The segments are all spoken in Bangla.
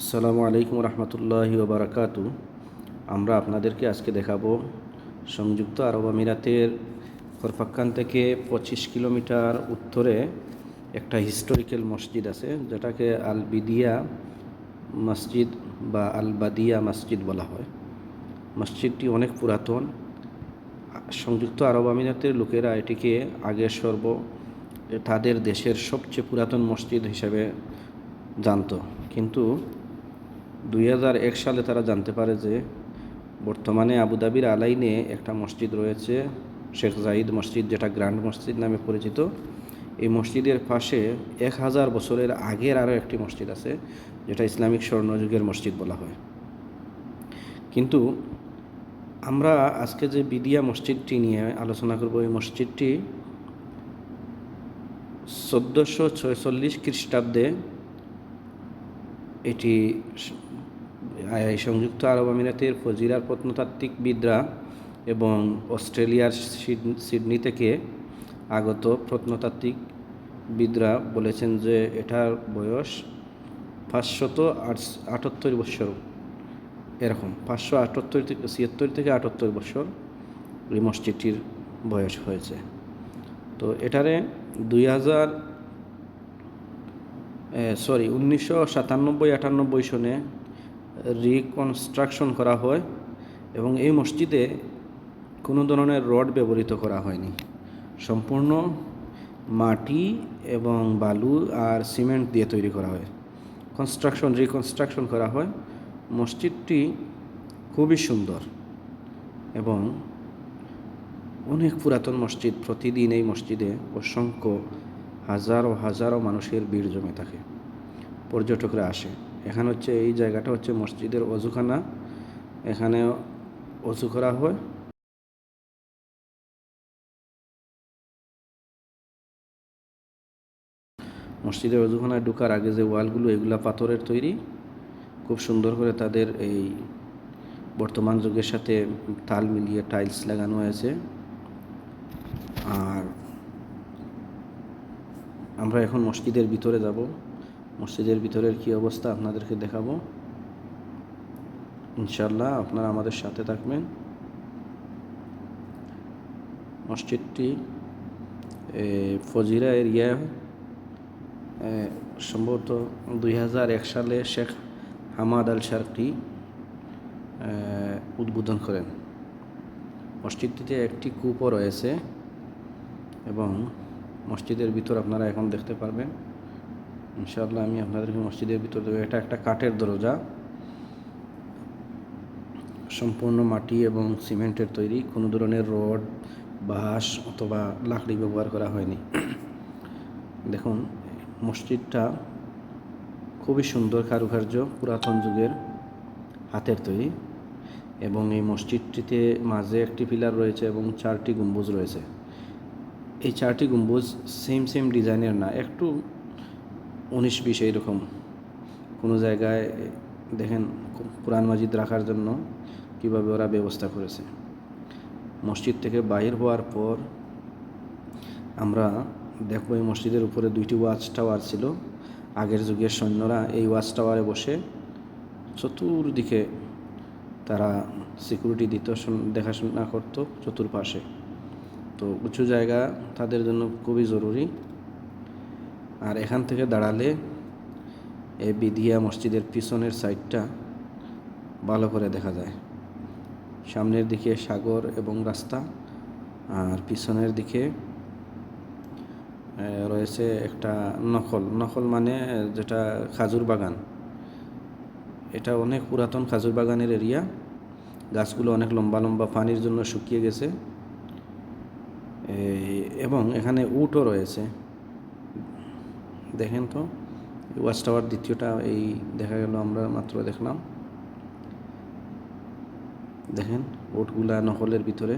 আসসালামু আলাইকুম রহমতুল্লাহ বারাকাতু আমরা আপনাদেরকে আজকে দেখাবো সংযুক্ত আরব আমিরাতের খরফাক্কান থেকে পঁচিশ কিলোমিটার উত্তরে একটা হিস্টোরিক্যাল মসজিদ আছে, যেটাকে আল বিদিয়া মসজিদ বা আল বাদিয়া মসজিদ বলা হয়। মসজিদটি অনেক পুরাতন। সংযুক্ত আরব আমিরাতের লোকেরা এটিকে আগের সর্ব, তাদের দেশের সবচেয়ে পুরাতন মসজিদ হিসেবে জানতো। কিন্তু দুই সালে তারা জানতে পারে যে বর্তমানে আবুধাবির আলাইনে একটা মসজিদ রয়েছে, শেখ জাহিদ মসজিদ, যেটা গ্র্যান্ড মসজিদ নামে পরিচিত। এই মসজিদের পাশে এক হাজার বছরের আগের আরও একটি মসজিদ আছে, যেটা ইসলামিক স্বর্ণযুগের মসজিদ বলা হয়। কিন্তু আমরা আজকে যে বিদিয়া মসজিদটি নিয়ে আলোচনা করব, এই মসজিদটি চোদ্দোশো ছয়চল্লিশ খ্রিস্টাব্দে এটি সংযুক্ত আরব আমিরাতের ফজিরার প্রত্নতাত্ত্বিকবিদরা এবং অস্ট্রেলিয়ার সিডনি থেকে আগত প্রত্নতাত্ত্বিকবিদরা বলেছেন যে এটার বয়স পাঁচশত আটাত্তর বছর। এরকম, পাঁচশো আটাত্তর থেকে ছিয়াত্তর থেকে আটাত্তর বছর এই মসজিদটির বয়স হয়েছে। তো এটারে দুই হাজার সরি, উনিশশো সাতানব্বই আটানব্বই সনে রিকনস্ট্রাকশন করা হয় এবং এই মসজিদে কোনো ধরনের রড ব্যবহৃত করা হয়নি। সম্পূর্ণ মাটি এবং বালু আর সিমেন্ট দিয়ে তৈরি করা হয়। কনস্ট্রাকশন রিকনস্ট্রাকশন করা হয়। মসজিদটি খুবই সুন্দর এবং অনেক পুরাতন মসজিদ। প্রতিদিন এই মসজিদে অসংখ্য হাজারো হাজারো মানুষের ভিড় জমে থাকে। পর্যটকরা আসে। এখানে হচ্ছে এই জায়গাটা হচ্ছে মসজিদের অজুখানা। এখানে অজু করা হয়। মসজিদের অজুখানায় ঢুকার আগে যে ওয়ালগুলো, এগুলা পাথরের তৈরি। খুব সুন্দর করে তাদের এই বর্তমান যুগের সাথে তাল মিলিয়ে টাইলস লাগানো হয়েছে। আর আমরা এখন মসজিদের ভিতরে যাব। মসজিদের ভিতরের কি অবস্থা আপনাদেরকে দেখাবো। ইনশাল্লাহ আপনারা আমাদের সাথে থাকবেন। মসজিদটি ফজিরা এরিয়া সম্ভবত দুই হাজার এক সালে শেখ হামাদ আল শারকি উদ্বোধন করেন। মসজিদটিতে একটি কূপও রয়েছে এবং মসজিদের ভিতর আপনারা এখন দেখতে পারবেন। ইনশাআল্লাহ আমি আপনাদেরকে মসজিদের ভিতর দেবো। এটা একটা কাঠের দরজা। সম্পূর্ণ মাটি এবং সিমেন্টের তৈরি। কোনো ধরনের রড, বাঁশ অথবা লাকড়ি ব্যবহার করা হয়নি। দেখুন, মসজিদটা খুবই সুন্দর কারুকার্য, পুরাতন যুগের হাতের তৈরি এবং এই মসজিদটিতে মাঝে একটি পিলার রয়েছে এবং চারটি গম্বুজ রয়েছে। এই চারটি গম্বুজ সেম সেম ডিজাইনের না, একটু উনিশ বিশ এইরকম। কোনো জায়গায় দেখেন কোরআন মাজিদ রাখার জন্য কীভাবে ওরা ব্যবস্থা করেছে। মসজিদ থেকে বাহির হওয়ার পর আমরা দেখব এই মসজিদের উপরে দুইটি ওয়াচ টাওয়ার ছিল। আগের যুগের সৈন্যরা এই ওয়াচ টাওয়ারে বসে চতুর্দিকে তারা সিকিউরিটি দিত দেখাশোনা করতো চতুর্পাশে। তো উঁচু জায়গা তাদের জন্য খুবই জরুরি। আর এখান থেকে দাঁড়ালে এই বিদিয়া মসজিদের পিছনের সাইডটা ভালো করে দেখা যায়। সামনের দিকে সাগর এবং রাস্তা আর পিছনের দিকে রয়েছে একটা নকল নকল মানে যেটা খাজুর বাগান। এটা অনেক পুরাতন খাজুর বাগানের এরিয়া। গাছগুলো অনেক লম্বা লম্বা পানির জন্য শুকিয়ে গেছে। এবং এখানে উটও রয়েছে। দেখেন তো, ওয়াচ টাওয়ার দ্বিতীয়টা এই দেখা গেল আমরা মাত্র দেখলাম। দেখেন উটগুলা নকলের ভিতরে।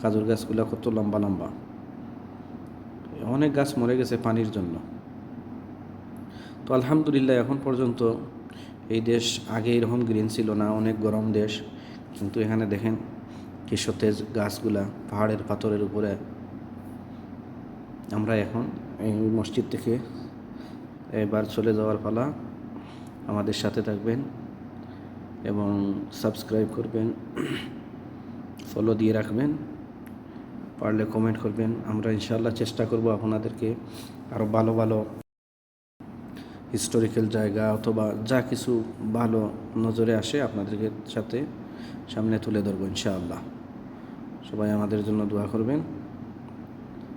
খাজুর গাছগুলা কত লম্বা লম্বা। অনেক গাছ মরে গেছে পানির জন্য। তো আলহামদুলিল্লাহ এখন পর্যন্ত এই দেশ আগে এরকম গ্রিন ছিল না, অনেক গরম দেশ। কিন্তু এখানে দেখেন কি সতেজ গাছগুলা পাহাড়ের পাথরের উপরে আমরা এখন এই মসজিদ থেকে এবার চলে যাওয়ার পালা। আমাদের সাথে থাকবেন এবং সাবস্ক্রাইব করবেন ফলো দিয়ে রাখবেন, পারলে কমেন্ট করবেন। আমরা ইনশাল্লাহ চেষ্টা করব আপনাদেরকে আরও ভালো ভালো হিস্টোরিক্যাল জায়গা অথবা যা কিছু ভালো নজরে আসে আপনাদেরকে সাথে সামনে তুলে ধরবো ইনশাআল্লাহ। সবাই আমাদের জন্য দোয়া করবেন।